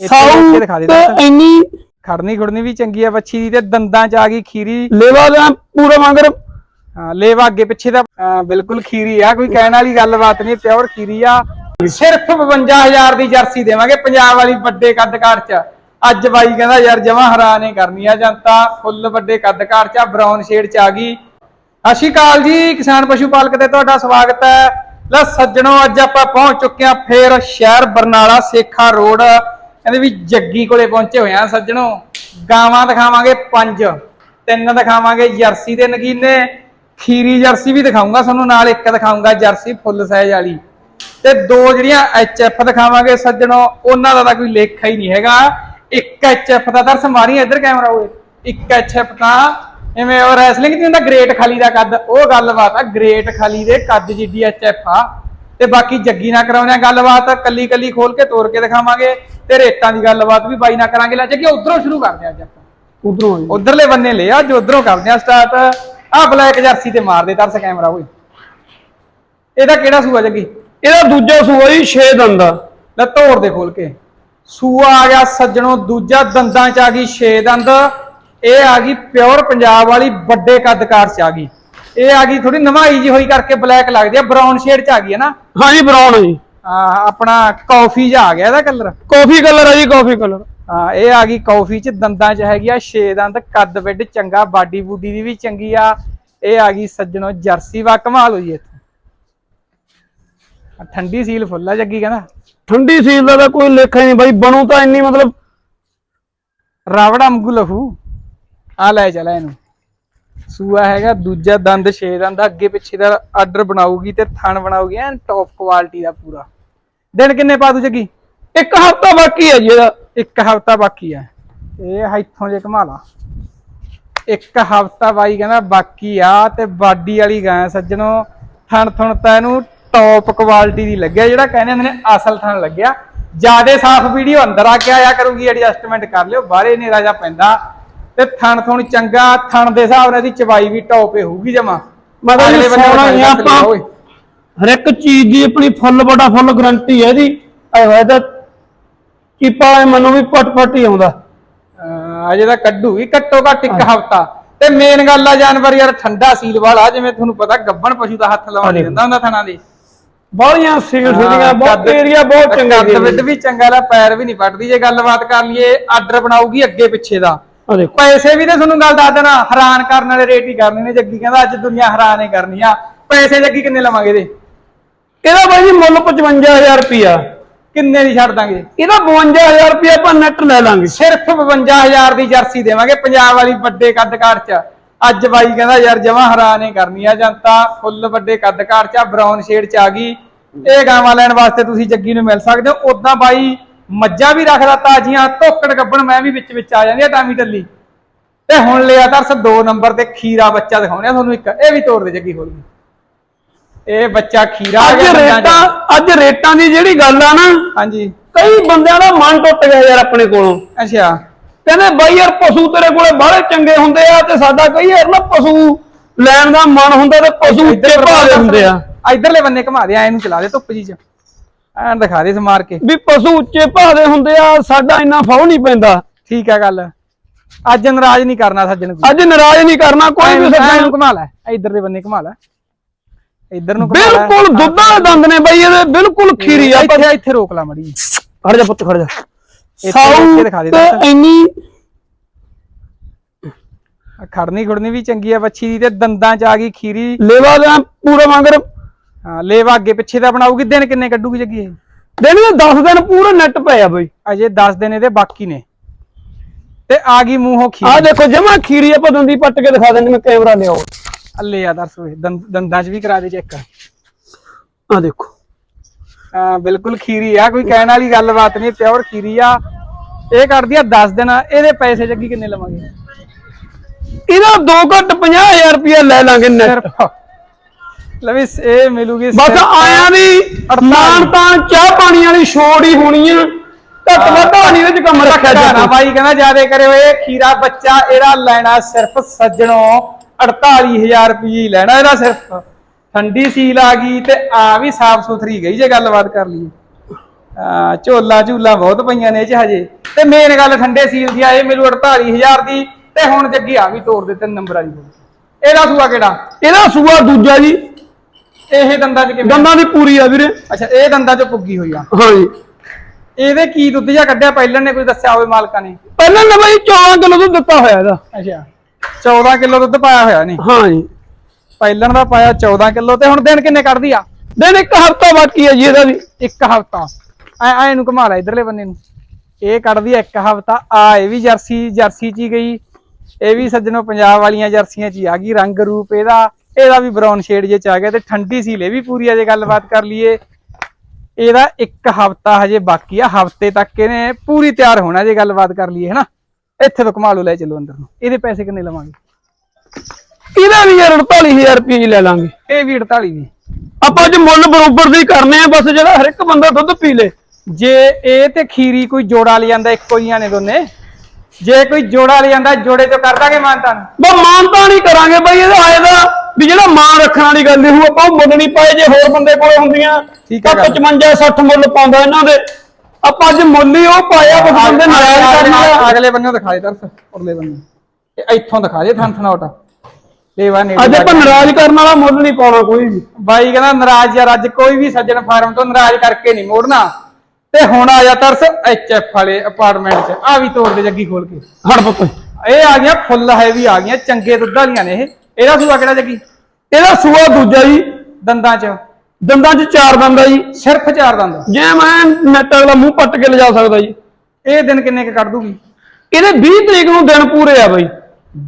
ਸਾਊ। ਇੰਨੀ ਖੜਨੀ ਖੁੜਨੀ ਵੀ ਚੰਗੀ ਆ ਬੱਚੀ ਦੀ ਤੇ ਦੰਦਾਂ ਚ ਆ ਗਈ ਖੀਰੀ। ਲੇਵਾ ਦਾ ਪੂਰਾ ਮੰਗਰ। ਹਾਂ ਲੇਵਾ ਅੱਗੇ ਪਿੱਛੇ ਦਾ ਬਿਲਕੁਲ ਖੀਰੀ ਆ ਕੋਈ ਕਹਿਣ ਵਾਲੀ ਗੱਲਬਾਤ ਨਹੀਂ ਪਿਓਰ ਖੀਰੀ ਆ। ਸਿਰਫ 52000 ਦੀ ਜਰਸੀ ਦੇਵਾਂਗੇ ਪੰਜਾਬ ਵਾਲੀ ਵੱਡੇ ਕੱਦ ਕਾਰ ਚ। ਅੱਜ ਬਾਈ ਕਹਿੰਦਾ ਯਾਰ ਜਮਾ ਹੈਰਾਨ ਹੀ ਕਰਨੀ ਆ ਜਨਤਾ ਫੁੱਲ ਵੱਡੇ ਕੱਦ ਕਾਰ ਚ ਬ੍ਰਾਊਨ ਸ਼ੇਡ ਚ ਆ ਗਈ। ਅਕਾਲ ਜੀ ਕਿਸਾਨ ਪਸ਼ੂ ਪਾਲਕ ਤੇ ਤੁਹਾਡਾ ਸਵਾਗਤ ਹੈ। ਲੈ ਸੱਜਣੋ ਅੱਜ ਆਪਾਂ ਪਹੁੰਚ ਚੁੱਕੇ ਹਾਂ ਫੇਰ ਸ਼ਹਿਰ ਬਰਨਾਲਾ ਸੇਖਾ ਰੋਡ। ਕਹਿੰਦੇ ਵੀ ਜੱਗੀ ਕੋਲੇ ਪਹੁੰਚੇ ਹੋਏ ਆ ਸੱਜਣੋ। ਗਾਵਾਂ ਦਿਖਾਵਾਂਗੇ ਪੰਜ, ਤਿੰਨ ਦਿਖਾਵਾਂਗੇ ਜਰਸੀ ਦੇ ਨਗੀਨੇ, ਖੀਰੀ ਜਰਸੀ ਵੀ ਦਿਖਾਉਂਗਾ ਤੁਹਾਨੂੰ, ਨਾਲ ਇੱਕ ਦਿਖਾਉਂਗਾ ਜਰਸੀ ਫੁੱਲ ਸਾਈਜ਼ ਵਾਲੀ। ਤੇ ਦੋ ਜਿਹੜੀਆਂ ਐਚ ਐਫ ਦਿਖਾਵਾਂਗੇ ਸੱਜਣੋ, ਉਹਨਾਂ ਦਾ ਤਾਂ ਕੋਈ ਲੇਖਾ ਹੀ ਨਹੀਂ ਹੈਗਾ। ਇੱਕ ਐਚ ਐਫ ਦਾ ਦਰਸ ਮਾਰੀ ਇੱਧਰ ਕੈਮਰਾ ਹੋਏ ਇੱਕ ਐਚ ਐਫ ਤਾਂ ਐਵੇਂ ਉਹ ਰੈਸਲਿੰਗ ਦੀ ਹੁੰਦਾ, ਗ੍ਰੇਟ ਖਾਲੀ ਦਾ ਕੱਦ, ਉਹ ਗੱਲਬਾਤ ਆ, ਗ੍ਰੇਟ ਖਾਲੀ ਦੇ ਕੱਦ ਜਿੱਡੀ ਐਚਐਫ ਆ। ਤੇ ਬਾਕੀ ਜੱਗੀ ਨਾਲ ਕਰਾਉਂਦੇ ਆ ਗੱਲਬਾਤ ਕੱਲੀ ਕੱਲੀ ਖੋਲ ਕੇ ਤੋੜ ਕੇ ਦਿਖਾਵਾਂਗੇ। ਤੇ ਰੇਟਾਂ ਦੀ ਗੱਲਬਾਤ ਵੀ ਬਾਈ ਨਾਲ ਕਰਾਂਗੇ। ਲੈ ਜੱਗੀ ਉਧਰੋਂ ਸ਼ੁਰੂ ਕਰਦੇ ਆ ਅੱਜ ਆਪਾਂ। ਉਧਰੋਂ ਆਈ ਉਧਰਲੇ ਬੰਨੇ ਲਿਆ ਜੋ ਉਧਰੋਂ ਕਰਦੇ ਆ ਸਟਾਰਟ ਆ ਬਲੈਕ ਜਰਸੀ ਤੇ ਮਾਰ ਦੇ ਤਰਸ ਕੈਮਰਾ ਓਏ। ਇਹਦਾ ਕਿਹੜਾ ਸੂਆ ਜੱਗੀ? ਇਹਦਾ ਦੂਜਾ ਸੂਆ ਜੀ 6 ਦੰਦ। ਲੈ ਤੋੜ ਦੇ ਖੋਲ ਕੇ। ਸੂਆ ਆ ਗਿਆ ਸੱਜਣੋਂ ਦੂਜਾ ਦੰਦਾਂ ਚ ਆ ਗਈ 6 ਦੰਦ। ਇਹ ਆ ਗਈ ਪਿਓਰ ਪੰਜਾਬ ਵਾਲੀ ਵੱਡੇ ਕੱਦਕਾਰ ਚ ਆ ਗਈ। ਇਹ ਆ ਗਈ ਥੋੜੀ ਨਵਾਈ ਜੀ ਹੋਈ ਕਰਕੇ ਬਲੈਕ ਲੱਗਦੀ ਆ ਬਰਾਊਨ ਸ਼ੇਡ ਚ ਆ ਗਈ ਹੈ ਨਾ। ਹਾਂਜੀ ਬਰਾਊਨ ਜੀ। ਆ ਆਪਣਾ ਕਾਫੀ ਜਿਹਾ ਆ ਗਿਆ ਇਹਦਾ ਕਲਰ ਕਾਫੀ ਕਲਰ ਹੈ ਜੀ ਕਾਫੀ ਕਲਰ ਹਾਂ ਇਹ ਆ ਗਈ ਕਾਫੀ ਚ ਦੰਦਾਂ ਚ ਹੈਗੀ ਆ 6 ਦੰਦ ਕੱਦ ਵਿੱਡ ਚੰਗਾ ਬਾਡੀ ਬੂਡੀ ਦੀ ਵੀ ਚੰਗੀ ਆ। ਇਹ ਆ ਗਈ ਸੱਜਣੋ ਜਰਸੀ ਵਾ ਕਮਾਲ ਹੋਈ ਇੱਥੇ। ਠੰਡੀ ਸੀਲ ਫੁੱਲ ਆ ਜੱਗੀ ਕਹਿੰਦਾ। ਠੰਡੀ ਸੀਲ ਦਾ ਕੋਈ ਲੇਖਾ ਨਹੀਂ ਬਾਈ ਬਣੂ ਤਾਂ ਇੰਨੀ ਮਤਲਬ ਰਾਵੜਾ ਵਾਂਗੂ ਲਹੂ। ਆ ਲੈ ਚਲਾ ਇਹਨੂੰ। ਸੂਆ ਹੈਗਾ ਦੂਜਾ ਦੰਦ 6 ਦੰਦ ਅੱਗੇ ਪਿੱਛੇ ਦਾ ਆਰਡਰ ਬਣਾਉਗੀ ਤੇ ਥਣ ਬਣਾਉਗੀ ਐਨ ਟੌਪ ਕੁਆਲਿਟੀ ਦਾ ਪੂਰਾ। ਦਿਨ ਕਿੰਨੇ ਪਾ ਦੂ ਜੱਗੀ ਇੱਕ ਹਫ਼ਤਾ ਬਾਕੀ ਹੈ ਜੀ ਇਹਦਾ। ਇੱਕ ਹਫਤਾ ਬਾਕੀ ਆ ਇਹ ਇੱਥੋਂ ਜੇ ਘਮਾ ਲਾ। ਇੱਕ ਹਫਤਾ ਬਾਈ ਕਹਿੰਦਾ ਬਾਕੀ ਆ ਤੇ ਬਾਡੀ ਵਾਲੀ ਗਾਂ ਸੱਜਣੋ। ਥਣ ਥਣ ਤਾਂ ਇਹਨੂੰ ਟੌਪ ਕੁਆਲਿਟੀ ਦੀ ਲੱਗਿਆ ਜਿਹੜਾ ਕਹਿੰਦੇ ਹੁੰਦੇ ਨੇ ਅਸਲ ਥਣ ਲੱਗਿਆ। ਜਿਆਦੇ ਸਾਫ਼ ਵੀਡੀਓ ਅੰਦਰ ਆ ਕੇ ਆਇਆ ਕਰੂਗੀ ਐਡਜਸਟਮੈਂਟ ਕਰ ਲਿਓ ਬਾਹਰੇ ਨਹੀਂ ਰਾਜਾ ਪੈਂਦਾ। ਤੇ ਥਣ ਥਣ ਚੰਗਾ ਥਣ ਦੇ ਹਿਸਾਬ ਨਾਲ ਇਹਦੀ ਚਵਾਈ ਵੀ ਟੌਪ ਹੀ ਹੋਊਗੀ ਜਮਾ। ਮਤਲਬ ਜੀ ਸੋਹਣਾ ਹੀ ਆਪਾਂ ਹਰ ਇੱਕ ਚੀਜ਼ ਦੀ ਆਪਣੀ ਫੁੱਲ ਬੜਾ ਫੁੱਲ ਗਰੰਟੀ ਹੈ ਇਹਦੀ। ਤਾਂ ਚੀਪਾ ਵਾਲੇ ਮੈਨੂੰ ਵੀ ਪਟ ਪਟ ਹੀ ਆਉਂਦਾ। ਅਜੇ ਤਾਂ ਕੱਢੂਗੀ ਘੱਟੋ ਘੱਟ ਇੱਕ ਹਫਤਾ। ਤੇ ਮੇਨ ਗੱਲ ਆ ਜਾਨਵਰ ਯਾਰ ਠੰਡਾ ਸੀਲ ਵਾਲਾ ਜਿਵੇਂ ਤੁਹਾਨੂੰ ਪਤਾ ਗੱਬਣ ਪਸ਼ੂ ਦਾ ਹੱਥ ਲਾਉਣ ਨਹੀਂ ਦਿੰਦਾ ਹੁੰਦਾ ਥਣਾ ਦੇ। ਬਾਹਲੀਆਂ ਸੀਲ ਸੁਦੀਆਂ ਬਹੁਤ ਏਰੀਆ ਬਹੁਤ ਚੰਗਾ ਕੱਦ ਵਿੱਡ ਵੀ ਚੰਗਾ ਲਾ ਪੈਰ ਵੀ ਨਹੀਂ ਪੱਟਦੀ ਜੇ ਗੱਲਬਾਤ ਕਰ ਲਈਏ ਆਰਡਰ ਬਣਾਉਗੀ ਅੱਗੇ ਪਿੱਛੇ ਦਾ। ਆ ਦੇਖੋ। ਪੈਸੇ ਵੀ ਤੇ ਤੁਹਾਨੂੰ ਗੱਲ ਦੱਸ ਦੇਣਾ ਹੈਰਾਨ ਕਰਨ ਵਾਲੇ ਰੇਟ ਹੀ ਕਰਨੇ ਨੇ ਜੱਗੀ ਕਹਿੰਦਾ ਅੱਜ ਦੁਨੀਆ ਹੈਰਾਨ ਹੀ ਕਰਨੀ ਆ। ਪੈਸੇ ਜੱਗੀ ਕਿੰਨੇ ਲਵਾਂਗੇ ਇਹਦੇ? ਇਹਦਾ ਬਾਈ ਜੀ ਮੁੱਲ 55000 ਰੁਪਿਆ ਕਿੰਨੇ ਦੀ ਛੱਡ ਦਾਂਗੇ? ਇਹਦਾ 52000 ਰੁਪਿਆ ਆਪਾਂ ਨੈਟ ਲੈ ਲਾਂਗੇ। ਸਿਰਫ 52000 ਦੀ ਜਰਸੀ ਦੇਵਾਂਗੇ ਪੰਜਾਬ ਵਾਲੀ ਵੱਡੇ ਕੱਦ ਕਾਰ ਚ। ਅੱਜ ਬਾਈ ਕਹਿੰਦਾ ਯਾਰ ਜਮਾ ਹੈਰਾਨ ਹੀ ਕਰਨੀ ਆ ਜਨਤਾ ਫੁੱਲ ਵੱਡੇ ਕੱਦ ਕਾਰ ਚ ਬ੍ਰਾਊਨ ਸ਼ੇਡ ਚ ਆ ਗਈ। ਇਹ ਗਾਵਾਂ ਲੈਣ ਵਾਸਤੇ ਤੁਸੀਂ ਜੱਗੀ ਨੂੰ ਮਿਲ ਸਕਦੇ ਹੋ। ਉਦਾਂ ਬਾਈ ਮੱਝਾਂ ਵੀ ਰੱਖਦਾ ਤਾਜ਼ੀਆਂ ਧੋਕੜ ਗੱਬਣ ਮੈਂ ਵੀ ਵਿੱਚ ਵਿੱਚ ਆ ਜਾਂਦੀ ਆ ਟਾਮੀ ਟੱਲੀ। ਤੇ ਹੁਣ ਲਿਆ ਤਰਸ 2 ਨੰਬਰ ਤੇ ਖੀਰਾ ਬੱਚਾ ਦਿਖਾਉਣੇ ਆ ਤੁਹਾਨੂੰ ਇੱਕ। ਇਹ ਵੀ ਤੋੜ ਦੇ ਜੱਗੀ ਕੇ। ਇਹ ਬੱਚਾ ਖੀਰਾ ਆ ਅੱਜ ਗਿਆ। ਰੇਟਾਂ ਅੱਜ ਰੇਟਾਂ ਦੀ ਜਿਹੜੀ ਗੱਲ ਆ ਨਾ ਹਾਂਜੀ। ਕਈ ਬੰਦਿਆਂ ਦਾ ਮਨ ਟੁੱਟ ਗਿਆ ਯਾਰ ਆਪਣੇ ਕੋਲੋਂ। ਅੱਛਾ। ਕਹਿੰਦੇ ਬਾਈ ਯਾਰ ਪਸ਼ੂ ਤੇਰੇ ਕੋਲੇ ਬਾਹਲੇ ਚੰਗੇ ਹੁੰਦੇ ਆ ਤੇ ਸਾਡਾ ਕਈ ਯਾਰ ਨਾ ਪਸ਼ੂ ਲੈਣ ਦਾ ਮਨ ਹੁੰਦਾ ਤੇ ਪਸ਼ੂ ਉੱਤੇ ਭਾਲੇ ਹੁੰਦੇ ਆ। ਇਧਰਲੇ ਬੰਨੇ ਘੁਮਾ ਦੇ ਐ ਨੂੰ ਚਲਾ ਦੇ ਧੁੱਪ ਜੀ ਚ। ਐਂ ਦਿਖਾ ਦੇ ਸਮਾਰ ਕੇ। ਵੀ ਪਸ਼ੂ ਉੱਚੇ ਭਾਲੇ ਹੁੰਦੇ ਆ ਸਾਡਾ ਇੰਨਾ ਫਾਉ ਨਹੀਂ ਪੈਂਦਾ। ਠੀਕ ਆ ਗੱਲ। ਅੱਜ ਨਾਰਾਜ਼ ਨਹੀਂ ਕਰਨਾ ਸੱਜਣ ਕੋਈ। ਅੱਜ ਨਾਰਾਜ਼ ਨਹੀਂ ਕਰਨਾ ਕੋਈ ਵੀ ਐਂ ਸੱਜਣ। ਨੂੰ ਘੁਮਾ ਲੈ ਇਧਰਲੇ ਬੰਨੇ ਘੁਮਾ ਲੈ। ਇਧਰ ਨੂੰ ਘੁਮਾ ਲੈ। ਬਿਲਕੁਲ ਦੁੱਧਾਂ ਦੇ ਦੰਦ ਨੇ ਬਾਈ ਇਹਦੇ ਬਿਲਕੁਲ ਖੀਰੀ ਆ ਇੱਥੇ ਇੱਥੇ ਰੋਕ ਲਾ ਮੜੀ ਖੜ ਜਾ ਪੁੱਤ ਖੜ ਜਾ। ਇੱਥੇ ਸਾਊ ਦਿਖਾ ਦੇ ਤੇ ਦੱਸ। ਇੰਨੀ ਖੜਨੀ ਖੁੜਨੀ ਵੀ ਚੰਗੀ ਆ ਬੱਚੀ ਦੀ ਤੇ ਦੰਦਾਂ ਚ ਆ ਗਈ ਖੀਰੀ। ਲੇਵਾ ਦਾ ਪੂਰਾ ਮੰਗਰ। ਹਾਂ ਲੇਵਾ ਅੱਗੇ ਪਿੱਛੇ ਦਾ ਬਣਾਉਗੀ ਦਿਨ ਕਿੰਨੇ ਕੱਢੂਗੀ ਜੱਗੀ ਇਹ? ਦਿਨ ਦੇ 10 ਦਿਨ ਪੂਰੇ ਨੈਟ ਪਏ ਆ ਬਾਈ। ਅਜੇ 10 ਦਿਨ ਇਹਦੇ ਬਾਕੀ ਨੇ। ਤੇ ਆ ਗਈ ਮੂੰਹੋਂ ਆ ਖੀਰੀ ਦੇਖੋ ਜਮਾ ਖੀਰੀ ਆਪਾਂ ਦੰਦੀ ਪੱਟ ਕੇ ਦਿਖਾ ਦਿੰਦੇ ਮੈਂ ਕੈਮਰਾ ਲਿਆਓ। ਅੱਲੇ ਆ ਦਰਸ ਦੰਦ- ਚ ਵੀ ਕਰਾ ਦੇ ਚੈੱਕ। ਆ ਦੇਖੋ। ਹਾਂ ਬਿਲਕੁਲ ਖੀਰੀ ਆ ਕੋਈ ਕਹਿਣ ਵਾਲੀ ਗੱਲਬਾਤ ਨਹੀਂ ਪਿਓਰ ਖੀਰੀ ਆ। ਇਹ ਕਰਦੀ ਆ 10 ਦਿਨ ਇਹਦੇ ਪੈਸੇ ਜੱਗੀ ਕਿੰਨੇ ਲਵਾਂਗੇ? ਇਹਦਾ ਦੋ ਘੱਟ 50000 ਰੁਪਇਆ ਲੈ ਲਾਂਗੇ ਨੈਟ ਲਵੀ ਇਹ ਮਿਲੂਗੀ ਬਸ ਆਇਆਂ ਦੀ ਮਾਨ ਤਾਂ ਚਾਹ ਪਾਣੀ ਵਾਲੀ ਛੋੜ ਹੀ ਹੋਣੀ ਆ। ਘੱਟ ਵੱਧ ਨਹੀਂ ਇਹਦੇ ਚ ਕੰਮ ਰੱਖਿਆ ਜਾਂਦਾ ਬਾਈ ਕਹਿੰਦਾ ਜਿਆਦੇ ਕਰਿਓ ਇਹ ਖੀਰਾ ਬੱਚਾ ਇਹਦਾ ਲੈਣਾ ਸਿਰਫ ਸੱਜਣੋ। 48000 ਰੁਪਏ ਲੈਣਾ ਇਹਦਾ ਸਿਰਫ। ਠੰਡੀ ਸੀਲ ਆ ਗਈ ਤੇ ਆ ਵੀ ਸਾਫ਼ ਸੁਥਰੀ ਗਈ ਜੇ ਗੱਲਬਾਤ ਕਰ ਲਈਏ। ਆ ਝੋਲਾ ਝੂਲਾ ਬਹੁਤ ਪਈਆਂ ਨੇ ਇਹ ਚ ਹਜੇ। ਤੇ ਮੇਨ ਗੱਲ ਠੰਡੇ ਸੀਲ ਦੀ ਆ ਇਹ ਮਿਲੂ 48000 ਦੀ ਤੇ ਹੁਣ ਜੱਗੀ ਆ ਵੀ ਤੋੜ ਦੇ ਤਿੰਨ ਨੰਬਰ ਵਾਲੀ ਇਹਦਾ ਸੂਆ ਕਿਹੜਾ? ਇਹਦਾ ਸੂਆ ਦੂਜਾ ਜੀ। ਇਹ ਦੰਦਾਂ ਚ ਕਿਵੇਂ? ਦੰਦਾਂ ਦੀ ਪੂਰੀ ਆ ਵੀਰੇ। ਅੱਛਾ ਇਹ ਦੰਦਾਂ ਚ ਪੁੱਗੀ ਹੋਈ ਆ। ਹਾਂਜੀ ਇਹਦੇ ਕੀ ਦੁੱਧ ਜਾਂ ਕੱਢਿਆ? ਪਹਿਲਾਂ ਨੇ ਕੋਈ ਦੱਸਿਆ ਹੋਵੇ ਮਾਲਕਾਂ ਨੇ? ਪਹਿਲਾਂ ਨਾ ਬਾਈ 14 ਕਿਲੋ ਦੁੱਧ ਦਿੱਤਾ ਹੋਇਆ ਇਹਦਾ। ਅੱਛਾ। 14 ਕਿਲੋ ਦੁੱਧ ਪਾਇਆ ਹੋਇਆ ਨੇ। ਹਾਂਜੀ ਪਹਿਲਣ ਦਾ ਪਾਇਆ 14 ਕਿਲੋ ਤੇ ਹੁਣ ਦਿਨ ਕਿੰਨੇ ਕੱਢਦੀ ਆ? ਦਿਨ ਇੱਕ ਹਫਤਾ ਬਾਕੀ ਹੈ ਜੀ ਇਹਦਾ ਵੀ। ਇੱਕ ਹਫਤਾ। ਐ ਐ ਇਹਨੂੰ ਘੁਮਾ ਲੈ ਇਧਰਲੇ ਬੰਨੇ ਨੂੰ। ਇਹ ਕੱਢਦੀ ਆ ਇੱਕ ਹਫਤਾ। ਆ ਇਹ ਵੀ ਜਰਸੀ ਜਰਸੀ ਚ ਹੀ ਗਈ। ਇਹ ਵੀ ਸੱਜਣੋ ਪੰਜਾਬ ਵਾਲੀਆਂ ਜਰਸੀਆਂ ਚ ਹੀ ਆ ਗਈ ਰੰਗ ਰੂਪ ਇਹਦਾ। ਇਹਦਾ ਵੀ ਬਰਾਊਨ ਸ਼ੇਡ ਜੇ ਚ ਆ ਗਿਆ ਤੇ ਠੰਡੀ ਸੀ ਲੈ ਵੀ ਪੂਰੀ ਅਜੇ ਗੱਲਬਾਤ ਕਰ ਲਈਏ। ਇਹਦਾ ਇੱਕ ਹਫਤਾ ਹਜੇ ਬਾਕੀ ਆ। ਹਫ਼ਤੇ ਤੱਕ ਇਹਨੇ ਪੂਰੀ ਤਿਆਰ ਹੋਣਾ ਜੇ ਗੱਲਬਾਤ ਕਰ ਲਈਏ ਹਨਾ? ਇੱਥੇ ਤੋਂ ਘੁਮਾ ਲਓ ਲੈ ਚੱਲੋ ਅੰਦਰ ਨੂੰ। ਇਹਦੇ ਪੈਸੇ ਕਿੰਨੇ ਲਵਾਂਗੇ? ਇਹਦਾ ਵੀ ਯਾਰ 48000 ਰੁਪਏ ਜੀ ਲੈ ਲਾਂਗੇ। ਇਹ ਵੀ 48 ਦੀ ਆਪਾਂ ਅੱਜ ਮੁੱਲ ਬਰੋਬਰ ਦੀ ਕਰਨੇ ਆ ਬਸ ਜਿਹੜਾ ਹਰ ਇੱਕ ਬੰਦਾ ਦੁੱਧ ਪੀ ਲੇ। ਜੇ ਇਹ ਤੇ ਖੀਰੀ ਕੋਈ ਜੋੜਾ ਲੈ ਜਾਂਦਾ ਇੱਕੋ ਜੀਆਂ ਨੇ ਦੋਨੇ। ਜੇ ਕੋਈ ਜੋੜਾ ਲੈ ਜਾਂਦਾ ਜੋੜੇ ਤੋਂ ਕਰ ਦਾਂਗੇ ਮਾਨਤਾਨ ਬਾ ਮਾਨਤਾ ਨਹੀਂ ਕਰਾਂਗੇ ਬਾਈ ਇਹਦਾ ਆਏ ਦਾ ਵੀ ਜਿਹੜਾ ਮਾਨ ਰੱਖਣ ਵਾਲੀ ਗੱਲ ਨਹੀਂ ਹੋਊ ਆਪਾਂ ਉਹ ਮੁੱਲ ਨਹੀਂ ਪਾਏ ਜੇ ਹੋਰ ਬੰਦੇ ਕੋਲੇ ਹੁੰਦੀਆਂ ਠੀਕ ਹੈ ਤਾਂ ਗੱਲ। 55 60 ਮੁੱਲ ਪਾਉਂਦਾ ਇਹਨਾਂ ਦੇ। ਆਪਾਂ ਅੱਜ ਮੁੱਲ ਹੀ ਉਹ ਪਾਇਆ ਬੰਦੇ ਨਾਰਾਜ਼ ਕਰਨਾ ਅਗਲੇ ਬੰਨੋਂ ਦਿਖਾ ਦੇ ਤਰਸ ਉਰਲੇ ਬੰਨੇ। ਇਹ ਇੱਥੋਂ ਦਿਖਾ ਦੇ ਥਣ ਥਣਾਉਟਾ। ਲੇਵਾ ਨੇ ਅੱਜ ਆਪਾਂ ਨਾਰਾਜ਼ ਕਰਨ ਵਾਲਾ ਮੁੱਲ ਨਹੀਂ ਪਾਉਣਾ ਕੋਈ ਵੀ। ਬਾਈ ਕਹਿੰਦਾ ਨਾਰਾਜ਼ ਯਾਰ ਅੱਜ ਕੋਈ ਵੀ ਸੱਜਣ ਫਾਰਮ ਤੋਂ ਨਾਰਾਜ਼ ਕਰਕੇ ਨਹੀਂ ਮੋੜਨਾ। ਤੇ ਹੁਣ ਆ ਜਾ ਤਰਸ ਐਚਐਫ ਵਾਲੇ ਅਪਾਰਟਮੈਂਟ 'ਚ। ਆ ਵੀ ਤੋੜ ਦੇ ਜੱਗੀ ਖੋਲ ਕੇ। ਹੜ ਪੁੱਤ। ਇਹ ਆ ਗਈਆਂ ਫੁੱਲ ਹੈਵੀ ਆ ਗਈਆਂ ਚੰਗੇ ਦੁੱਧ ਵਾਲੀਆਂ ਨੇ ਇਹ। ਇਹਦਾ ਸੂਆ ਕਿਹੜਾ ਜੱਗੀ? ਇਹਦਾ ਸੂਆ ਦੂਜਾ ਜੀ। ਦੰਦਾਂ 'ਚ। ਦੰਦਾਂ 'ਚ ਚਾਰ ਦੰਦ ਆ ਜੀ। ਸਿਰਫ ਚਾਰ ਦੰਦ। ਜੇ ਮੈਂ ਨੈਟ ਅਗਲਾ ਮੂੰਹ ਪੱਟ ਕੇ ਲਿਜਾ ਸਕਦਾ ਜੀ। ਇਹ ਦਿਨ ਕਿੰਨੇ ਕ ਕੱਢ ਦੂਗੀ? ਇਹਦੇ 20 ਤਰੀਕ ਨੂੰ ਦਿਨ ਪੂਰੇ ਆ ਬਾਈ।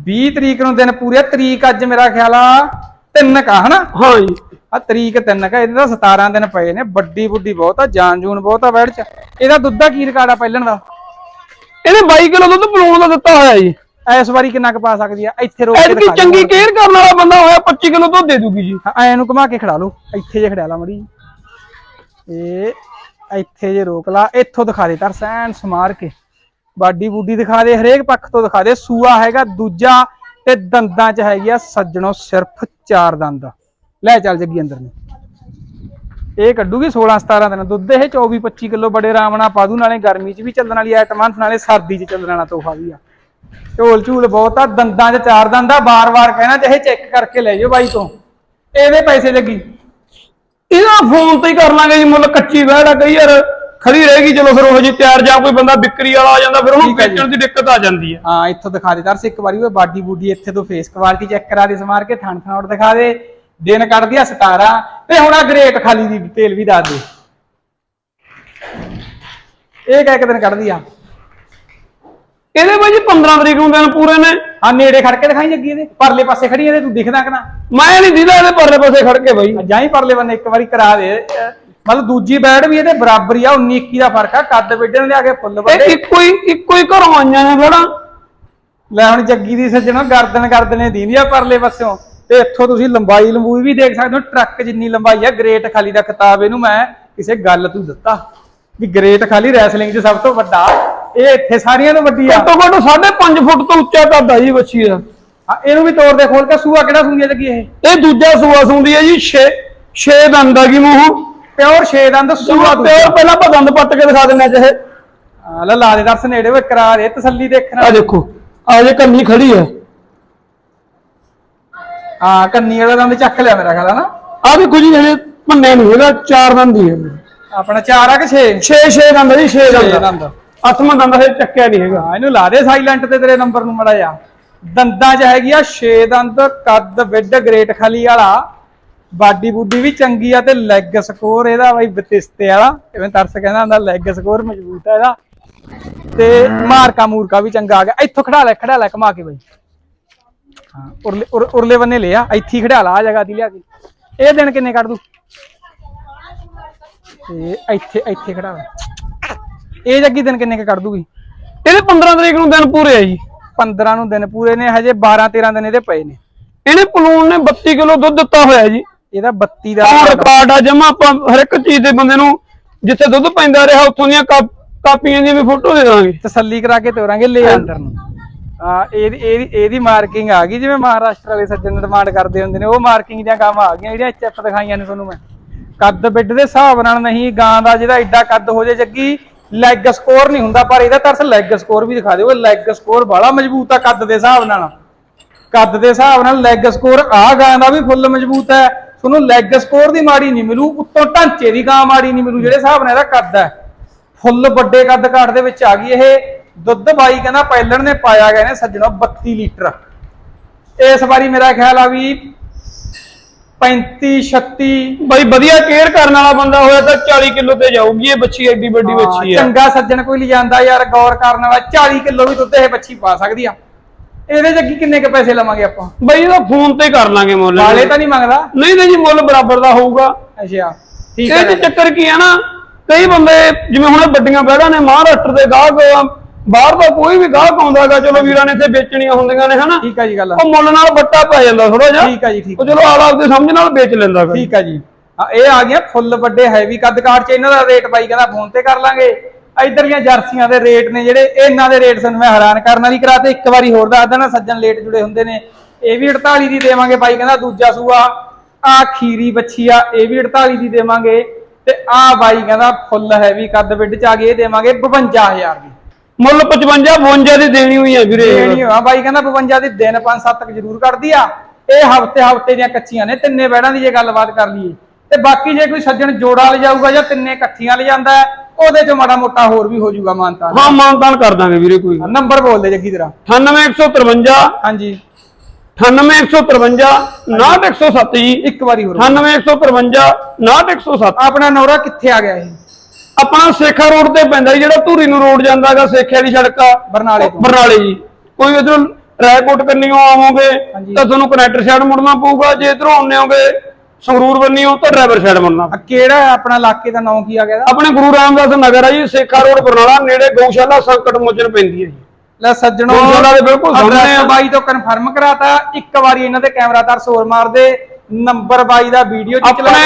20 ਤਰੀਕ ਨੂੰ ਦਿਨ ਪੂਰੇ ਆ, ਤਰੀਕ ਅੱਜ ਮੇਰਾ ਖਿਆਲ ਆ ਤਿੰਨ ਕਾ ਹਨਾ? ਹਾਂ ਜੀ। ਆ ਤਰੀਕ ਤਿੰਨ ਕਾ ਇਹਦੇ ਤਾਂ 17 ਦਿਨ ਪਏ ਨੇ। ਵੱਡੀ ਬੁੱਢੀ ਬਹੁਤ ਆ ਜਾਨ ਜੂਨ ਬਹੁਤ ਆ ਬੈਠ ਚ। ਇਹਦਾ ਦੁੱਧ ਦਾ ਕੀ ਰਿਕਾਰਡ ਆ ਪਹਿਲਣ ਦਾ? ਇਹਦੇ 22 ਕਿਲੋ ਦੁੱਧ ਪਲੂਣ ਦਾ ਦਿੱਤਾ ਹੋਇਆ ਜੀ। ਇਸ ਵਾਰੀ ਕਿੰਨਾ ਕੁ ਪਾ ਸਕਦੀ ਆ? ਇੱਥੇ ਰੋਕ ਕੇ ਐਤਕੀ ਦਿਖਾ ਚੰਗੀ ਕੇਅਰ ਕਰਨ ਵਾਲਾ ਬੰਦਾ ਹੋਇਆ 25 ਕਿਲੋ ਦੁੱਧ ਦੇ ਦੂਗੀ ਜੀ। ਐ ਨੂੰ ਘੁਮਾ ਕੇ ਖੜਾ ਲਓ। ਇੱਥੇ ਜੇ ਖੜਾ ਲਾ ਮੜੀ ਇਹ ਇੱਥੇ ਜੇ ਰੋਕ ਲਾ ਇੱਥੋਂ ਦਿਖਾ ਦੇ ਤਰਸੈਨ ਸਮਾਰ ਕੇ। ਬਾਡੀ ਬੂਡੀ ਦਿਖਾ ਦੇ ਹਰੇਕ ਪੱਖ ਤੋਂ ਦਿਖਾ ਦੇ। ਸੂਆ ਹੈਗਾ ਦੂਜਾ ਤੇ ਦੰਦਾਂ 'ਚ ਹੈਗੀ ਆ ਸੱਜਣੋ ਸਿਰਫ ਚਾਰ ਦੰਦ। ਲੈ ਚੱਲ ਜੱਗੀ ਅੰਦਰ ਨੂੰ। ਇਹ ਕੱਢੂਗੀ 16 17 ਦਿਨ ਦੁੱਧ। ਇਹ 24 25 ਕਿਲੋ ਬੜੇ ਆਰਾਮ ਨਾਲ ਪਾ ਦੂ ਨਾਲੇ ਗਰਮੀ 'ਚ ਵੀ ਚੱਲਣ ਵਾਲੀ ਆਈਟਮਾਂ ਨਾਲੇ ਸਰਦੀ 'ਚ ਚੱਲਣ ਵਾਲਾ ਤੋਹਫਾ ਵੀ ਆ। ਝੋਲ ਝੂਲ ਬਹੁਤ ਆ ਦੰਦਾਂ 'ਚ ਚਾਰ ਦੰਦ ਆ ਬਾਰ-ਬਾਰ ਕਹਿਣਾ ਚਾਹੇ ਚੈੱਕ ਕਰਕੇ ਲੈ ਜਾਓ ਬਾਈ ਤੋਂ। ਇਹਦੇ ਪੈਸੇ ਲੱਗੀ। ਇਹਦਾ ਫੋਨ ਤੇ ਹੀ ਕਰ ਲਾਂਗੇ ਜੀ ਮੁੱਲ ਕੱਚੀ ਵਹਿੜ ਆ ਕਈ ਯਾਰ ਖੜੀ ਰਹੇਗੀ ਚਲੋ ਫਿਰ ਉਹ ਜੀ ਤਿਆਰ ਜਾਂ ਕੋਈ ਬੰਦਾ ਵਿਕਰੀ ਵਾਲਾ ਆ ਜਾਂਦਾ ਫਿਰ ਉਹਨੂੰ ਠੀਕ ਹੈ ਜੀ। ਵੇਚਣ ਦੀ ਦਿੱਕਤ ਆ ਜਾਂਦੀ ਹੈ ਹਾਂ ਇੱਥੋਂ ਦਿਖਾ ਦੇ ਦਰਸ ਇੱਕ ਵਾਰੀ ਉਹ ਬਾਡੀ ਬੂਡੀ ਇੱਥੇ ਤੋਂ ਫੇਸ ਕੁਆਲਿਟੀ ਚੈੱਕ ਕਰਾ ਦੇ ਸਮਾਰ ਕੇ ਥਣ ਥਣੋਟ ਦਿਖਾ ਦੇ। ਦਿਨ ਕੱਢਦੀ ਆ 17 ਤੇ ਹੁਣ ਆ ਗ੍ਰੇਟ ਖਾਲੀ ਦੀ ਤੇਲ ਵੀ ਦੱਸ ਦੇ। ਇਹ ਕਹਿ ਕੇ ਦਿਨ ਕੱਢਦੀ ਆ? ਇਹਦੇ ਬਾਈ ਜੀ 15 ਤਰੀਕ ਨੂੰ ਦਿਨ ਪੂਰੇ ਨੇ। ਆ ਨੇੜੇ ਖੜ ਕੇ ਦਿਖਾਈ ਜੱਗੀ ਇਹਦੇ। ਪਰਲੇ ਪਾਸੇ ਖੜੀ ਇਹਦੇ ਤੂੰ ਦਿਖਦਾ ਕਿ ਨਾ? ਮੈਂ ਨਹੀਂ ਦੀਦਾ ਇਹਦੇ ਪਰਲੇ ਪਾਸੇ ਖੜ ਕੇ ਬਾਈ। ਜਾਈ ਪਰਲੇ ਬੰਨੇ ਇੱਕ ਵਾਰੀ ਕਰਾ ਦੇ। ਮਤਲਬ ਦੂਜੀ ਬੈਡ ਵੀ ਇਹਦੇ ਬਰਾਬਰ ਹੀ ਆ 19 21 ਦਾ ਫ਼ਰਕ ਆ। ਕੱਦ ਵੱਡਣ ਲਿਆ ਕੇ ਫੁੱਲ ਇਹ ਵੱਡੇ। ਇੱਕੋ ਹੀ ਇੱਕੋ ਹੀ ਘਰੋਂ ਆਈਆਂ ਨੇ ਬੜਾ ਲੈ ਹੁਣ ਜੱਗੀ ਦੀ ਸੱਜਣੋ ਗਰਦਨ ਗਰਦਨੇ ਦੀਂਦੀ ਆ ਪਰਲੇ ਪਾਸਿਓਂ। ਤੇ ਇੱਥੋਂ ਤੁਸੀਂ ਲੰਬਾਈ ਲੰਬੂਈ ਵੀ ਦੇਖ ਸਕਦੇ ਹੋ। ਟਰੱਕ ਜਿੰਨੀ ਲੰਬਾਈ ਆ ਗ੍ਰੇਟ ਖਾਲੀ ਦਾ ਖਿਤਾਬ ਇਹਨੂੰ ਮੈਂ। ਕਿਸੇ ਗੱਲ ਤੋਂ ਦਿੱਤਾ। ਵੀ ਗ੍ਰੇਟ ਖਾਲੀ ਰੈਸਲਿੰਗ 'ਚ ਸਭ ਤੋਂ ਵੱਡਾ। ਇਹ ਇੱਥੇ ਸਾਰੀਆਂ ਤੋਂ ਵੱਡੀ ਆ। ਘੱਟੋ ਘੱਟ 5.5 ਫੁੱਟ ਤੋਂ ਉੱਚਾ ਕੱਦ ਆ ਜੀ ਬੱਚੀ ਦਾ। ਹਾਂ, ਇਹਨੂੰ ਵੀ ਤੋੜ ਦੇ ਖੋਲ ਕੇ ਸੂਆ ਕਿਹੜਾ ਸੂਈ ਆ ਲੱਗੀ ਇਹ? ਇਹ ਦੂਜਾ ਸੂਆ ਸੁੰਦੀ ਹੈ ਜੀ 6 6 ਦੰਦ ਆ ਗਈ ਮੂੰਹ। ਪਿਓਰ 6 ਦੰਦ ਸੂਆ ਤੇ ਪਹਿਲਾਂ ਆਪਾਂ ਦੰਦ ਪੱਟ ਕੇ ਦਿਖਾ ਦਿੰਦੇ ਚਾਹੇ ਲੈ ਲਾ ਦੇ ਦਰਸ ਨੇੜੇ ਵੇ ਕਰਾਰ ਇਹ ਤਸੱਲੀ ਦੇਖਣਾ। ਆ ਦੇਖੋ ਆ ਜੇ ਕੰਨੀ ਖੜੀ ਹੈ ਹਾਂ ਕੰਨੀ ਵਾਲਾ ਦੰਦ ਚੱਕ ਲਿਆ ਮੇਰਾ ਖਿਆਲ ਆ ਨਾ। ਆ ਵੀ ਕੁਝ ਹਲੇ ਭੰਨੇ ਨਹੀਂ ਇਹਦਾ ਚਾਰ ਦੰਦ ਹੀ ਹੈ ਆਪਣਾ 4 ਆ ਕਿ 6 6 6 ਦੰਦ ਆ ਜੀ 6 6 ਦੰਦ ਦੰਦ। ਅੱਠਵਾਂ ਦੰਦ ਹਲੇ ਚੱਕਿਆ ਨਹੀਂ ਹੈਗਾ। ਹਾਂ, ਇਹਨੂੰ ਲਾ ਦੇ ਸਾਇਲੈਂਟ ਤੇ ਤੇਰੇ ਨੰਬਰ ਨੂੰ ਮੜਾ ਜਾ ਦੰਦਾਂ 'ਚ ਹੈਗੀ ਆ 6 ਦੰਦ, ਕੱਦ, ਵਿੱਡ, ਗ੍ਰੇਟ ਖਲੀ ਵਾਲਾ। ਬਾਡੀ ਬੂਡੀ ਵੀ ਚੰਗੀ ਆ ਤੇ ਲੈਗ ਸਕੋਰ ਇਹਦਾ ਬਾਈ ਬਤਿਸਤੇ ਵਾਲਾ। ਜਿਵੇਂ ਤਰਸ ਕਹਿੰਦਾ ਹੁੰਦਾ ਲੈਗ ਸਕੋਰ ਮਜ਼ਬੂਤ ਆ ਇਹਦਾ। ਤੇ ਮਾਰਕਾ ਮੂਰਕਾ ਵੀ ਚੰਗਾ ਆ ਗਿਆ। ਇੱਥੋਂ ਖੜਾ ਲੈ ਖੜਾ ਲੈ ਕਮਾ ਕੇ ਬਾਈ। ਹਾਂ, ਉਰਲੇ, ਉਰ- ਉਰਲੇ ਬੰਨੇ ਲਿਆ। ਇੱਥੇ ਹੀ ਖੜਾ ਲਾ, ਆ ਜਗ੍ਹਾ ਦੀ ਲਿਆ ਕੇ। ਇਹ ਦਿਨ ਕਿੰਨੇ ਕੱਢ ਦੂ? ਤੇ ਇੱਥੇ ਇੱਥੇ ਖੜਾ ਲਾ। ਇਹ ਜੱਗੀ ਦਿਨ ਕਿੰਨੇ ਕੁ ਕੱਢ ਦੂਗੀ? ਇਹਦੇ 15 ਤਰੀਕ ਨੂੰ ਦਿਨ ਪੂਰੇ ਆ ਜੀ। 15 ਨੂੰ ਦਿਨ ਪੂਰੇ ਨੇ ਹਜੇ 12 13 ਦਿਨ ਇਹਦੇ ਪਏ ਨੇ। ਇਹਨੇ ਪਲੂਨ ਨੇ 32 ਕਿਲੋ ਦੁੱਧ ਦਿੱਤਾ ਹੋਇਆ ਜੀ। ਇਹਦਾ 32 ਦਾ ਰਿਕਾਰਡ ਆ। ਜਮਾ ਆਪਾਂ ਹਰ ਇੱਕ ਚੀਜ਼ ਦੇ ਬੰਦੇ ਨੂੰ ਜਿੱਥੇ ਦੁੱਧ ਪੈਂਦਾ ਰਿਹਾ ਉੱਥੋਂ ਦੀਆਂ ਕਾਪ- ਕਾਪੀਆਂ ਦੀਆਂ ਵੀ ਫੋਟੋ ਦੇ ਦਾਂਗੇ। ਤਸੱਲੀ ਕਰਾ ਕੇ ਤੋਰਾਂਗੇ ਲੈ ਅੰਦਰ ਨੂੰ। ਆ ਇਹਦੀ ਇਹਦੀ ਇਹਦੀ ਮਾਰਕਿੰਗ ਆ ਗਈ ਜਿਵੇਂ ਮਹਾਰਾਸ਼ਟਰ ਵਾਲੇ ਸੱਜਣ ਡਿਮਾਂਡ ਕਰਦੇ ਹੁੰਦੇ ਨੇ ਉਹ ਮਾਰਕਿੰਗ ਦੀਆਂ ਕੰਮ ਆ ਗਈਆਂ ਜਿਹੜੀਆਂ ਐਚਐਫ ਦਿਖਾਈਆਂ ਨੇ ਤੁਹਾਨੂੰ ਮੈਂ। ਕੱਦ ਬਿੱਡ ਦੇ ਹਿਸਾਬ ਨਾਲ ਨਹੀਂ ਗਾਂ ਦਾ ਜਿਹਦਾ ਐਡਾ ਕੱਦ ਹੋ ਜੇ ਜੱਗੀ ਲੈਗ ਸਕੋਰ ਨਹੀਂ ਹੁੰਦਾ, ਪਰ ਇਹਦਾ ਤਰਸ ਲੈਗ ਸਕੋਰ ਵੀ ਦਿਖਾ ਦਿਓ। ਲੈਗ ਸਕੋਰ ਬੜਾ ਮਜ਼ਬੂਤ ਆ ਕੱਦ ਦੇ ਹਿਸਾਬ ਨਾਲ। ਕੱਦ ਦੇ ਹਿਸਾਬ ਨਾਲ ਲੈਗ ਸਕੋਰ ਆ ਗਾਂ ਦਾ ਵੀ ਫੁੱਲ ਮਜ਼ਬੂਤ ਹੈ। ਤੁਹਾਨੂੰ ਲੈਗ ਸਕੋਰ ਦੀ ਮਾੜੀ ਨਹੀਂ ਮਿਲੂ, ਉੱਤੋਂ ਢਾਂਚੇ ਦੀ ਗਾਂ ਮਾੜੀ ਨਹੀਂ ਮਿਲੂ, ਜਿਹੜੇ ਹਿਸਾਬ ਨਾਲ ਇਹਦਾ ਕੱਦ ਹੈ। ਫੁੱਲ ਵੱਡੇ ਕੱਦ ਕਾਠ ਦੇ ਵਿੱਚ ਆ ਗਈ ਇਹ। ਦੁੱਧ ਬਾਈ ਕਹਿੰਦਾ ਪੈਲਣ ਨੇ ਪਾਇਆ ਗਏ ਨੇ ਸੱਜਣੋ 32 ਲੀਟਰ। ਇਸ ਵਾਰੀ ਮੇਰਾ ਖਿਆਲ ਆ ਵੀ 35 36 ਬਾਈ ਵਧੀਆ ਕੇਅਰ ਕਰਨ ਵਾਲਾ ਬੰਦਾ ਹੋਇਆ ਤਾਂ 40 ਕਿਲੋ ਤੇ ਜਾਊਗੀ ਇਹ ਬੱਚੀ ਐਡੀ ਵੱਡੀ ਬੱਚੀ ਆ। ਚੰਗਾ ਸੱਜਣ ਕੋਈ ਲਿਜਾਂਦਾ ਯਾਰ ਗੌਰ ਕਰਨ ਵਾਲਾ 40 ਕਿਲੋ ਵੀ ਦੁੱਧ ਇਹ ਬੱਚੀ ਪਾ ਸਕਦੀ ਆ। ਇਹਦੇ ਚ ਅੱਗੇ ਕਿੰਨੇ ਕੇ ਪੈਸੇ ਲਵਾਂਗੇ ਆਪਾਂ? ਬਾਈ ਇਹਦਾ ਫੋਨ ਤੇ ਕਰ ਲਾਂਗੇ ਮੁੱਲ। ਵਾਲੇ ਤਾਂ ਨਹੀਂ ਮੰਗਦਾ? ਨਹੀਂ ਨਹੀਂ ਜੀ ਮੁੱਲ ਬਰਾਬਰ ਦਾ ਹੋਊਗਾ। ਅੱਛਾ ਠੀਕ ਇਹ ਹੈ ਚ ਚੱਕਰ ਕੀ ਹੈ ਨਾ ਕਈ ਬੰਦੇ ਜਿਵੇਂ ਹੁਣ ਇਹ ਵੱਡੀਆਂ ਬੈੜਾਂ ਨੇ ਮਹਾਰਾਸ਼ਟਰ ਦੇ ਗਾਹਕ ਬਾਹਰ ਦਾ ਕੋਈ ਵੀ ਗਾਹਕ ਆਉਂਦਾਗਾ ਚਲੋ ਵੀਰਾਂ ਨੇ ਇੱਥੇ ਵੇਚਣੀਆਂ ਹੁੰਦੀਆਂ ਨੇ ਹਨਾ? ਠੀਕ ਹੈ ਜੀ ਗੱਲ। ਉਹ ਮੁੱਲ ਨਾਲ ਵੱਟਾ ਪੈ ਜਾਂਦਾ ਥੋੜਾ ਜਿਹਾ। ਠੀਕ ਹੈ ਜੀ ਠੀਕ। ਉਹ ਚਲੋ ਆਲਾ ਆਪਦੇ ਸਮਝ ਨਾਲ ਵੇਚ ਲੈਂਦਾ ਗਾ। ਠੀਕ ਹੈ ਜੀ। ਇਹ ਆ ਗਿਆ ਫੁੱਲ ਵੱਡੇ ਹੈਵੀ ਕੱਦ ਕਾਠ ਚ ਇਹਨਾਂ ਦਾ ਰੇਟ ਬਾਈ ਕਹਿੰਦਾ ਫੋਨ ਤੇ ਕਰ ਲਾਂਗੇ। ਇਧਰਲੀਆਂ ਜਰਸੀਆਂ ਦੇ ਰੇਟ ਨੇ ਜਿਹੜੇ ਇਹਨਾਂ ਦੇ ਰੇਟ ਸਾਨੂੰ ਮੈਂ ਹੈਰਾਨ ਕਰਨ ਵਾਲੀ ਕਰਾਤੇ ਇੱਕ ਵਾਰੀ ਹੋਰ ਦੱਸ ਦੇਣਾ ਸੱਜਣ ਲੇਟ ਜੁੜੇ ਹੁੰਦੇ ਨੇ। ਇਹ ਵੀ 48 ਦੀ ਦੇਵਾਂਗੇ ਬਾਈ ਕਹਿੰਦਾ ਦੂਜਾ ਸੂਆ। ਆ ਖੀਰੀ ਬੱਚੀ ਆ ਇਹ ਵੀ 48 ਦੀ ਦੇਵਾਂਗੇ। ਤੇ ਆ ਬਾਈ ਕਹਿੰਦਾ ਫੁੱਲ ਹੈਵੀ ਕੱਦ ਬਿੱਡ ਚ ਆ ਗਏ ਇਹ ਦੇਵਾਂਗੇ 52000 ਦੀ। ਮੁੱਲ 55 52 ਦੀ ਦੇਣੀ ਹੋਈ ਹੈ ਵੀਰੇ। ਨਹੀਂ ਹੋਆ ਬਾਈ ਕਹਿੰਦਾ 52 ਦੀ ਦਿਨ 5-7 ਤੱਕ ਜ਼ਰੂਰ ਕੱਢਦੀ ਆ। ਇਹ ਹਫ਼ਤੇ ਹਫ਼ਤੇ ਦੀਆਂ ਕੱਚੀਆਂ ਨੇ ਤਿੰਨੇ ਬੈੜਾਂ ਦੀ ਜੇ ਗੱਲਬਾਤ ਕਰ ਲਈਏ। ਤੇ ਬਾਕੀ ਜੇ ਕੋਈ ਸੱਜਣ ਜੋੜਾ ਲਿਜਾਊਗਾ ਜਾਂ ਤਿੰਨੇ ਇਕੱਠੀਆਂ ਲਿਜਾਂਦਾ ਹੈ, ਉਹਦੇ ਚ ਮਾੜਾ ਮੋਟਾ ਹੋਰ ਵੀ ਹੋ ਜਾਊਗਾ ਮਾਨਤਾ ਹਾਂ ਮਾਨਤਾਨ ਕਰ ਦਾਂਗੇ ਵੀਰੇ ਕੋਈ। ਨੰਬਰ ਬੋਲ ਦੇ ਜੱਗੀ ਤੇਰਾ। 98153 ਹਾਂਜੀ। 98153 98107 ਜੀ। ਇੱਕ ਵਾਰੀ ਹੋਰ 98153 98107 ਆਪਣਾ ਨੌਰਾ ਕਿੱਥੇ ਆ ਗਿਆ ਇਹ? ਆਪਣਾ ਸੇਖਾ ਰੋਡ ਤੇ ਪੈਂਦਾ ਜੀ ਜਿਹੜਾ ਧੂਰੀ ਨੂੰ ਰੋਡ ਜਾਂਦਾਗਾ ਸੇਖੇ ਵਾਲੀ ਸੜਕ ਆ ਬਰਨਾਲੇ ਤੋਂ ਬਰਨਾਲੇ ਜੀ ਕੋਈ ਇਧਰੋਂ ਰਾਏਕੋਟ ਕੰਨੀਓ ਆਵੋਗੇ। ਤਾਂ ਤੁਹਾਨੂੰ ਕਨੈਕਟਰ ਸਾਈਡ ਮੁੜਨਾ ਪਊਗਾ ਜੇ ਇਧਰੋਂ ਆਉਂਦੇ ਹੋਗੇ ਸੰਗਰੂਰ ਬੰਨੀਓ ਤਾਂ ਡਰਾਈਵਰ ਸਾਈਡ ਮੁੜਨਾ ਆ ਕਿਹੜਾ ਹੈ ਆਪਣਾ ਇਲਾਕੇ ਦਾ ਨਾਮ ਕੀ ਆ ਗਿਆ? ਆਪਣੇ ਗੁਰੂ ਰਾਮਦਾਸ ਨਗਰ ਆ ਜੀ ਸੇਖਾ ਰੋਡ ਬਰਨਾਲਾ ਨੇੜੇ ਗਊਸ਼ਾਲਾ ਸੰਕਟ ਮੋਚਨ ਪੈਂਦੀ ਹੈ ਜੀ ਲੈ ਸੱਜਣੋ ਗਊਸ਼ਾਲਾ ਦੇ ਬਿਲਕੁਲ ਸਾਹਮਣੇ। ਬਾਈ ਤੋਂ ਕਨਫਰਮ ਕਰਾਤਾ ਇੱਕ ਵਾਰੀ ਇਹਨਾਂ ਦੇ ਕੈਮਰਾ ਤਾਰ ਸੋਰ ਮਾਰ ਦੇ ਨੰਬਰ ਬਾਈ ਦਾ ਵੀਡੀਓ ਚ ਆਪਣੇ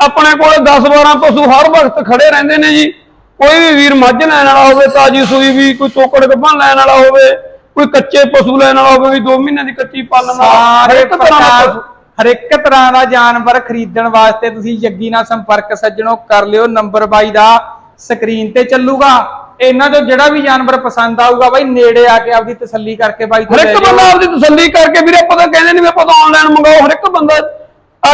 ਆਪਣੇ ਕੋਲ 10 12 ਪਸ਼ੂ ਹਰ ਵਕਤ ਖੜੇ ਰਹਿੰਦੇ ਨੇ ਜੀ। ਕੋਈ ਵੀ ਵੀਰ ਮੱਝ ਲੈਣ ਵਾਲਾ ਹੋਵੇ ਤਾਜੀ ਸੂਈ ਵੀ ਕੋਈ ਤੋਕੜ ਗੱਭਣ ਲੈਣ ਵਾਲਾ ਹੋਵੇ ਕੋਈ ਕੱਚੇ ਪਸ਼ੂ ਲੈਣ ਵਾਲਾ ਹੋਵੇ ਵੀ 2 ਮਹੀਨਿਆਂ ਦੀ ਕੱਚੀ ਪਾਲਣ ਵਾਲਾ। ਹਰ ਸਾਰੇ ਇੱਕ ਤਰ੍ਹਾਂ ਦਾ ਪ੍ਰਕਾਰ ਪਸ਼ੂ ਹਰ ਇੱਕ ਤਰ੍ਹਾਂ ਦਾ ਜਾਨਵਰ ਖਰੀਦਣ ਵਾਸਤੇ ਤੁਸੀਂ ਜੱਗੀ ਨਾਲ ਸੰਪਰਕ ਸੱਜਣੋ ਕਰ ਲਿਓ ਨੰਬਰ ਬਾਈ ਦਾ। ਸਕਰੀਨ ਤੇ ਚੱਲੂਗਾ। ਇਹਨਾਂ ਤੋਂ ਜਿਹੜਾ ਵੀ ਜਾਨਵਰ ਪਸੰਦ ਆਊਗਾ ਬਾਈ ਨੇੜੇ ਆ ਕੇ ਆਪਦੀ ਤਸੱਲੀ ਕਰਕੇ ਬਾਈ ਤੋਂ ਹਰ ਲੈ ਇੱਕ। ਬੰਦਾ ਆਪਦੀ ਤਸੱਲੀ ਕਰਕੇ ਵੀਰੇ ਆਪਾਂ ਤਾਂ ਕਹਿੰਦੇ ਨਹੀਂ ਵੀ ਆਪਾਂ ਤਾਂ ਆਨਲਾਈਨ ਮੰਗਾਓ ਹਰ ਇੱਕ ਬੰਦਾ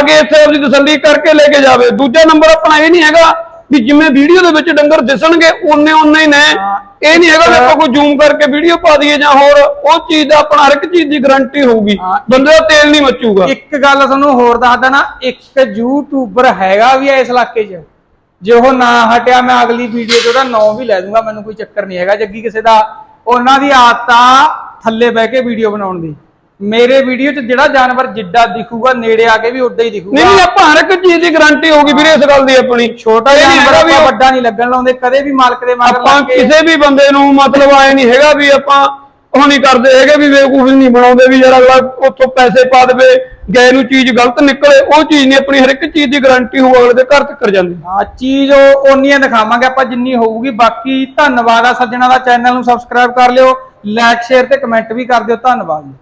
ਕੇ ਇੱਥੇ ਆਪਦੀ ਤਸੱਲੀ ਕਰਕੇ ਲੈ ਕੇ ਜਾਵੇ। ਦੂਜਾ ਨੰਬਰ ਆਪਣਾ ਇਹ ਨਹੀਂ ਹੈਗਾ ਵੀ ਜਿਵੇਂ ਵੀਡੀਓ ਦੇ ਵਿੱਚ ਡੰਗਰ ਦਿਸਣਗੇ ਓਨੇ ਓਨੇ ਹੀ ਨੇ। ਇਹ ਨਹੀਂ ਹੈਗਾ ਵੀ ਆਪਾਂ ਕੋਈ ਜ਼ੂਮ ਕਰਕੇ ਵੀਡੀਓ ਪਾ ਦਈਏ ਜਾਂ ਹੋਰ ਉਹ ਚੀਜ਼ ਦਾ ਆਪਣਾ ਹਰ ਇੱਕ ਚੀਜ਼ ਦੀ ਗਾਰੰਟੀ ਹੋਊਗੀ। ਬੰਦੇ ਦਾ ਤੇਲ ਨਹੀਂ ਮੱਚੂਗਾ। ਇੱਕ ਗੱਲ ਤੁਹਾਨੂੰ ਹੋਰ ਦੱਸਦਾ ਨਾ ਇੱਕ ਯੂਟਿਊਬਰ ਹੈਗਾ ਵੀ ਇਸ ਇਲਾਕੇ 'ਚ। ਜੇ ਉਹ ਨਾ ਹਟਿਆ ਮੈਂ ਅਗਲੀ ਵੀਡੀਓ 'ਚ ਉਹਦਾ ਨਾਮ ਵੀ ਲੈ ਦੂੰਗਾ ਮੈਨੂੰ ਕੋਈ ਚੱਕਰ ਨਹੀਂ ਹੈਗਾ ਜੱਗੀ ਕਿਸੇ ਦਾ। ਉਹਨਾਂ ਦੀ ਆਦਤ ਆ ਥੱਲੇ ਬਹਿ ਕੇ ਵੀਡੀਓ ਬਣਾਉਣ ਦੀ। ਮੇਰੇ ਵੀਡੀਓ 'ਚ ਜਿਹੜਾ ਜਾਨਵਰ ਜਿੱਡਾ ਦਿਖੂਗਾ ਨੇੜੇ ਆ ਕੇ ਵੀ ਉਦਾਂ ਹੀ ਨਹੀਂ ਦਿਖੂਗਾ। ਨਹੀਂ ਆਪਾਂ ਹਰ ਇੱਕ ਚੀਜ਼ ਦੀ ਗਾਰੰਟੀ ਹੋਊਗੀ ਵੀਰੇ ਇਸ ਗੱਲ ਦੀ ਆਪਣੀ। ਛੋਟਾ ਇਹ ਨਹੀਂ ਜਾਨਵਰ ਹੈਗਾ ਵੀ ਆਪਾਂ ਵੱਡਾ ਨਹੀਂ ਲੱਗਣ ਲਾਉਂਦੇ ਕਦੇ ਵੀ ਮਾਲਕ ਦੇ ਮਗਰ ਆਪਾਂ ਲੱਗ ਕੇ ਕਿਸੇ ਵੀ ਬੰਦੇ ਨੂੰ ਮਤਲਬ ਆਏ ਨਹੀਂ ਹੈਗਾ ਵੀ ਆਪਾਂ ਉਹ ਨਹੀਂ ਕਰਦੇ ਹੈਗੇ ਵੀ ਬੇਵਕੂਫ ਨਹੀਂ ਬਣਾਉਂਦੇ ਵੀ ਯਾਰ ਅਗਲਾ ਉੱਥੋਂ ਪੈਸੇ ਪਾ ਦੇਵੇ ਗਏ ਨੂੰ ਚੀਜ਼ ਗਲਤ ਨਿਕਲੇ ਉਹ ਚੀਜ਼ ਨਹੀਂ ਆਪਣੀ ਹਰ ਇੱਕ ਚੀਜ਼ ਦੀ ਗਾਰੰਟੀ ਹੋਊ ਅਗਲੇ ਦੇ ਘਰ ਤੱਕ ਜਾਂਦੀ। ਹਾਂ ਚੀਜ਼ ਉਹ ਓਨੀਆਂ ਦਿਖਾਵਾਂਗੇ ਆਪਾਂ ਜਿੰਨੀ ਹੋਊਗੀ। ਬਾਕੀ ਧੰਨਵਾਦ ਆ ਸੱਜਣਾ ਦਾ ਚੈਨਲ ਨੂੰ ਸਬਸਕ੍ਰਾਈਬ ਕਰ ਲਿਓ ਲਾਈਕ ਸ਼ੇਅਰ ਤੇ ਕਮੈਂਟ ਵੀ ਕਰ ਦਿਓ। ਧੰਨਵਾਦ ਜੀ।